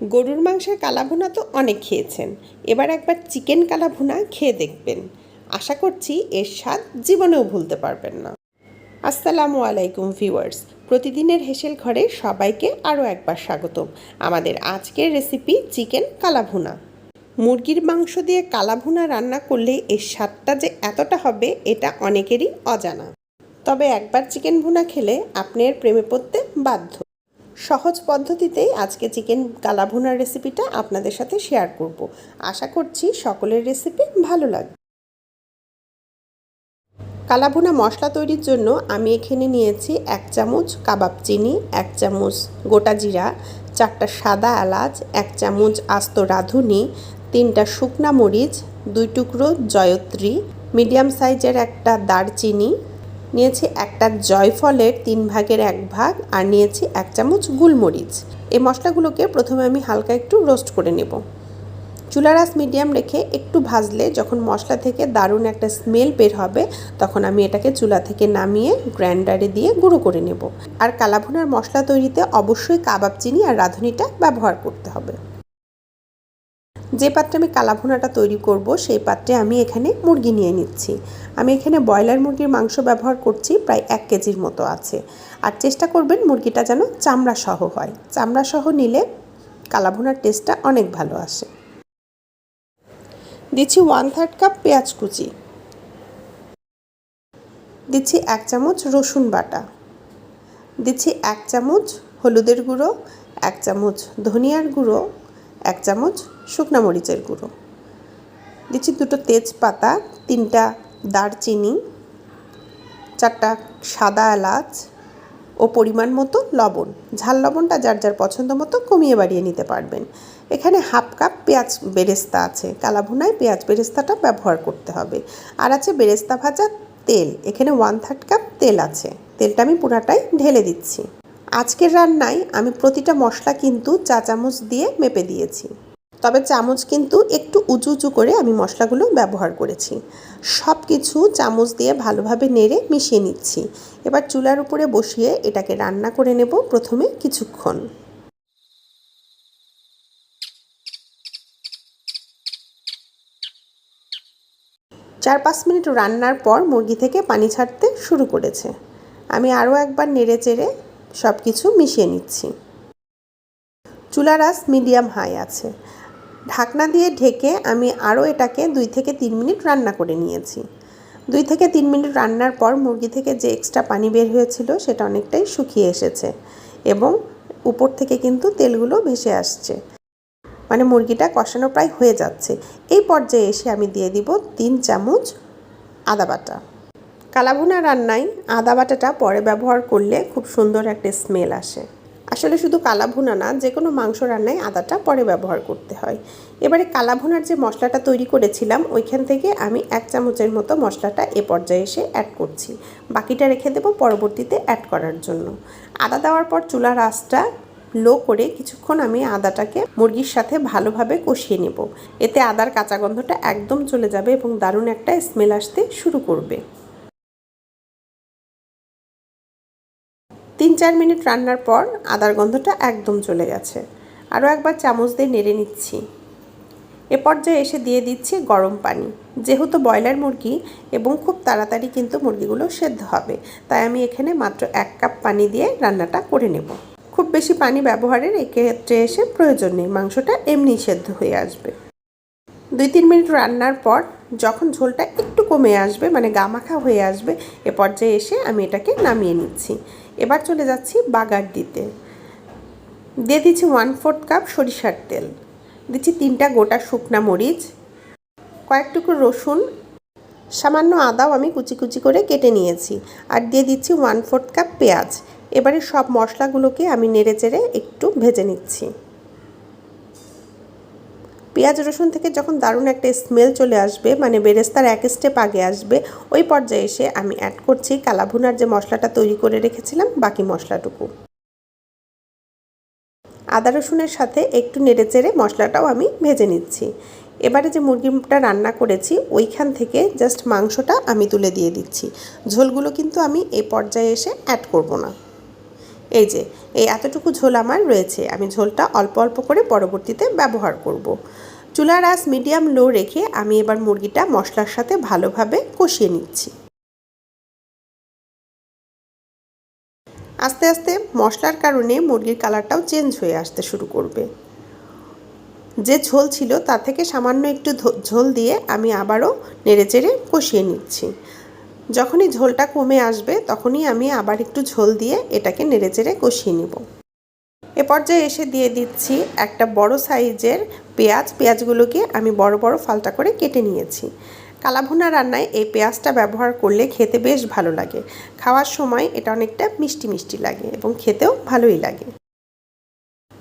গরুর মাংসের কালাভুনা তো অনেক খেয়েছেন। এবার একবার চিকেন কালাভুনা খেয়ে দেখবেন। আশা করছি এর স্বাদ জীবনেও ভুলতে পারবেন না। আসসালামু আলাইকুম ভিউয়ার্স। প্রতিদিনের হেসেল ঘরে সবাইকে আরও একবার স্বাগতম। আমাদের আজকের রেসিপি চিকেন কালাভুনা। মুরগির মাংস দিয়ে কালাভুনা রান্না করলে এর স্বাদটা যে এতটা হবে, এটা অনেকেরই অজানা। তবে একবার চিকেন ভুনা খেলে আপনি এর প্রেমে পড়তে বাধ্য। সহজ পদ্ধতিতেই আজকে চিকেন কালাভুনার রেসিপিটা আপনাদের সাথে শেয়ার করব। আশা করছি সকলের রেসিপি ভালো লাগবে। কালাভুনা মশলা তৈরির জন্য আমি এখানে নিয়েছি এক চামচ কাবাব চিনি, এক চামচ গোটা জিরা, চারটা সাদা এলাচ, এক চামচ আস্ত রাঁধুনি, তিনটা শুকনা মরিচ, দুই টুকরো জয়ত্রী, মিডিয়াম সাইজের একটা দারচিনি নিয়েছি একটা জয়ফলের তিন ভাগের এক ভাগ আর নিয়েছি এক চামচ গুলমরিচ। এই মশলাগুলোকে প্রথমে আমি হালকা একটু রোস্ট করে নেব। চুলার আঁচ মিডিয়াম রেখে একটু ভাজলে যখন মশলা থেকে দারুণ একটা স্মেল বের হবে, তখন আমি এটাকে চুলা থেকে নামিয়ে গ্রাইন্ডারে দিয়ে গুঁড়ো করে নেব। আর কালাভুনার মশলা তৈরিতে অবশ্যই কাবাব চিনি আর রাঁধুনিটা ব্যবহার করতে হবে। যে পাত্রে আমি কালাভুনাটা তৈরি করব, সেই পাত্রে আমি এখানে মুরগি নিয়ে নিচ্ছি। আমি এখানে ব্রয়লার মুরগির মাংস ব্যবহার করছি, প্রায় এক কেজির মতো আছে। আর চেষ্টা করবেন মুরগিটা যেন চামড়া সহ হয়। চামড়া সহ নিলে কালাভুনার টেস্টটা অনেক ভালো আসে। দিচ্ছি ওয়ান থার্ড কাপ পেঁয়াজ কুচি। দিচ্ছি এক চামচ রসুন বাটা। দিচ্ছি এক চামচ হলুদের গুঁড়ো, এক চামচ ধনিয়ার গুঁড়ো এক চামচ শুকনা মরিচের গুঁড়ো। দিচ্ছি দুটো তেজপাতা, তিনটা দারচিনি, চারটা সাদা এলাচ ও পরিমাণ মতো লবণ। ঝাল লবণটা যার যার পছন্দ মতো কমিয়ে বাড়িয়ে নিতে পারবেন। এখানে হাফ কাপ পেঁয়াজ বেরেস্তা আছে। কালাভুনায় পেঁয়াজ বেরেস্তাটা ব্যবহার করতে হবে। আর আছে বেরেস্তা ভাজা তেল। এখানে ওয়ান থার্ড কাপ তেল আছে। তেলটা আমি পুরাটাই ঢেলে দিচ্ছি। আজকের রান্নায় আমি প্রতিটা মশলা কিন্তু চা চামচ দিয়ে মেপে দিয়েছি। তবে চামচ কিন্তু একটু উঁচু উঁচু করে আমি মশলাগুলো ব্যবহার করেছি। সব কিছু চামচ দিয়ে ভালোভাবে নেড়ে মিশিয়ে নিচ্ছি। এবার চুলার উপরে বসিয়ে এটাকে রান্না করে নেব প্রথমে কিছুক্ষণ। চার পাঁচ মিনিট রান্নার পর মুরগি থেকে পানি ছাড়তে শুরু করেছে। আমি আরও একবার নেড়ে চেড়ে সব কিছু মিশিয়ে নিচ্ছি। চুলার আঁচ মিডিয়াম হাই আছে। ঢাকনা দিয়ে ঢেকে আমি আরও এটাকে দুই থেকে তিন মিনিট রান্না করে নিয়েছি। দুই থেকে তিন মিনিট রান্নার পর মুরগি থেকে যে এক্সট্রা পানি বের হয়েছিল সেটা অনেকটাই শুকিয়ে এসেছে এবং উপর থেকে কিন্তু তেলগুলো ভেসে আসছে। মানে মুরগিটা কষানো প্রায় হয়ে যাচ্ছে। এই পর্যায়ে এসে আমি দিয়ে দিব তিন চামচ আদা বাটা। কালাভুনা রান্নায় আদা বাটাটা পরে ব্যবহার করলে খুব সুন্দর একটা স্মেল আসে। আসলে শুধু কালাভুনা না যে কোনো মাংস রান্নায় আদাটা পরে ব্যবহার করতে হয়। এবারে কালাভুনার যে মশলাটা তৈরি করেছিলাম, ওইখান থেকে আমি এক চামচের মতো মশলাটা এ পর্যায়ে এসে অ্যাড করছি। বাকিটা রেখে দেবো পরবর্তীতে অ্যাড করার জন্য। আদা দেওয়ার পর চুলার আঁচটা লো করে কিছুক্ষণ আমি আদাটাকে মুরগির সাথে ভালোভাবে কষিয়ে নেব। এতে আদার কাঁচা গন্ধটা একদম চলে যাবে এবং দারুণ একটা স্মেল আসতে শুরু করবে। চার মিনিট রান্নার পর আদার গন্ধটা একদম চলে গেছে। আরও একবার চামচ দিয়ে নেড়ে নিচ্ছি। এ পর্যায়ে এসে দিয়ে দিচ্ছি গরম পানি। যেহেতু ব্রয়লার মুরগি এবং খুব তাড়াতাড়ি কিন্তু মুরগিগুলো সেদ্ধ হবে, তাই আমি এখানে মাত্র এক কাপ পানি দিয়ে রান্নাটা করে নেব। খুব বেশি পানি ব্যবহারের এক্ষেত্রে এসে প্রয়োজন নেই, মাংসটা এমনি সেদ্ধ হয়ে আসবে। দুই তিন মিনিট রান্নার পর যখন ঝোলটা একটু কমে আসবে মানে গামাখা হয়ে আসবে, এ পর্যায়ে এসে আমি এটাকে নামিয়ে নিচ্ছি। এবার চলে যাচ্ছি বাগার দিতে। দিয়ে দিচ্ছি ওয়ান ফোর্থ কাপ সরিষার তেল। দিচ্ছি তিনটা গোটা শুকনা মরিচ, কয়েক টুকরো রসুন, সামান্য আদাও আমি কুচি কুচি করে কেটে নিয়েছি। আর দিয়ে দিচ্ছি ওয়ান ফোর্থ কাপ পেঁয়াজ। এবারে সব মশলাগুলোকে আমি নেড়ে চেড়ে একটু ভেজে নিচ্ছি। পেঁয়াজ, রসুন থেকে যখন দারুণ একটা স্মেল চলে আসবে মানে বেরেস্তার এক স্টেপ আগে আসবে, ওই পর্যায়ে এসে আমি অ্যাড করছি কালাভুনার যে মশলাটা তৈরি করে রেখেছিলাম, বাকি মশলাটুকু। আদা, রসুনের সাথে একটু নেড়ে চেড়ে মশলাটাও আমি ভেজে নিচ্ছি। এবারে যে মুরগিটা রান্না করেছি, ওইখান থেকে জাস্ট মাংসটা আমি তুলে দিয়ে দিচ্ছি। ঝোলগুলো কিন্তু আমি এই পর্যায়ে এসে অ্যাড করব না। এই যে, এই এতটুকু ঝোল আমার রয়েছে। আমি ঝোলটা অল্প অল্প করে পরবর্তীতে ব্যবহার করব। চুলার আঁচ মিডিয়াম লো রেখে আমি এবার মুরগিটা মশলার সাথে ভালোভাবে কষিয়ে নিচ্ছি। আস্তে আস্তে মশলার কারণে মুরগির কালারটাও চেঞ্জ হয়ে আসতে শুরু করবে। যে ঝোল ছিল তা থেকে সামান্য একটু ঝোল দিয়ে আমি আবারও নেড়েচেড়ে কষিয়ে নিচ্ছি। যখনই ঝোলটা কমে আসবে, তখনই আমি আবার একটু ঝোল দিয়ে এটাকে নেড়েচেড়ে কষিয়ে নিব। এ পর্যায়ে এসে দিয়ে দিচ্ছি একটা বড় সাইজের পেঁয়াজ। পেঁয়াজগুলোকে আমি বড় বড় ফালটা করে কেটে নিয়েছি। কালাভুনা রান্নায় এই পেঁয়াজটা ব্যবহার করলে খেতে বেশ ভালো লাগে। খাওয়ার সময় এটা অনেকটা মিষ্টি মিষ্টি লাগে এবং খেতেও ভালোই লাগে।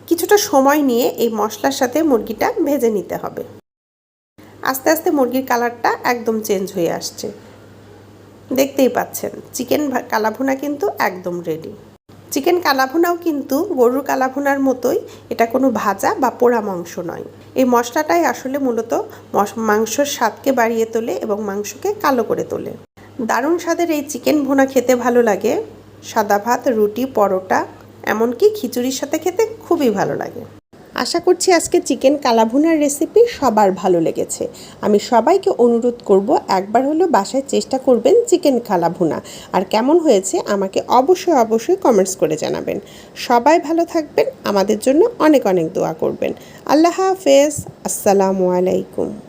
কিছুটা সময় নিয়ে এই মশলার সাথে মুরগিটা ভেজে নিতে হবে। আস্তে আস্তে মুরগির কালারটা একদম চেঞ্জ হয়ে আসছে। দেখতেই পাচ্ছেন, চিকেন কালাভুনা কিন্তু একদম রেডি চিকেন কালাভুনাও কিন্তু গরুর কালাভুনার মতোই এটা কোনো ভাজা বা পোড়া মাংস নয়। এই মশলাটাই আসলে মূলত মাংসর স্বাদকে বাড়িয়ে তোলে এবং মাংসকে কালো করে তোলে। দারুণ স্বাদের এই চিকেন ভুনা খেতে ভালো লাগে। সাদা ভাত, রুটি, পরোটা, এমনকি খিচুড়ির সাথে খেতে খুবই ভালো লাগে। আশা করছি আজকে চিকেন কালাভুনার রেসিপি সবার ভালো লেগেছে। আমি সবাইকে অনুরোধ করব, একবার হলো বাসায় চেষ্টা করবেন চিকেন কালাভুনা। আর কেমন হয়েছে আমাকে অবশ্যই অবশ্যই কমেন্টস করে জানাবেন। সবাই ভালো থাকবেন, আমাদের জন্য অনেক অনেক দোয়া করবেন। আল্লাহ হাফেজ, আসসালামু আলাইকুম।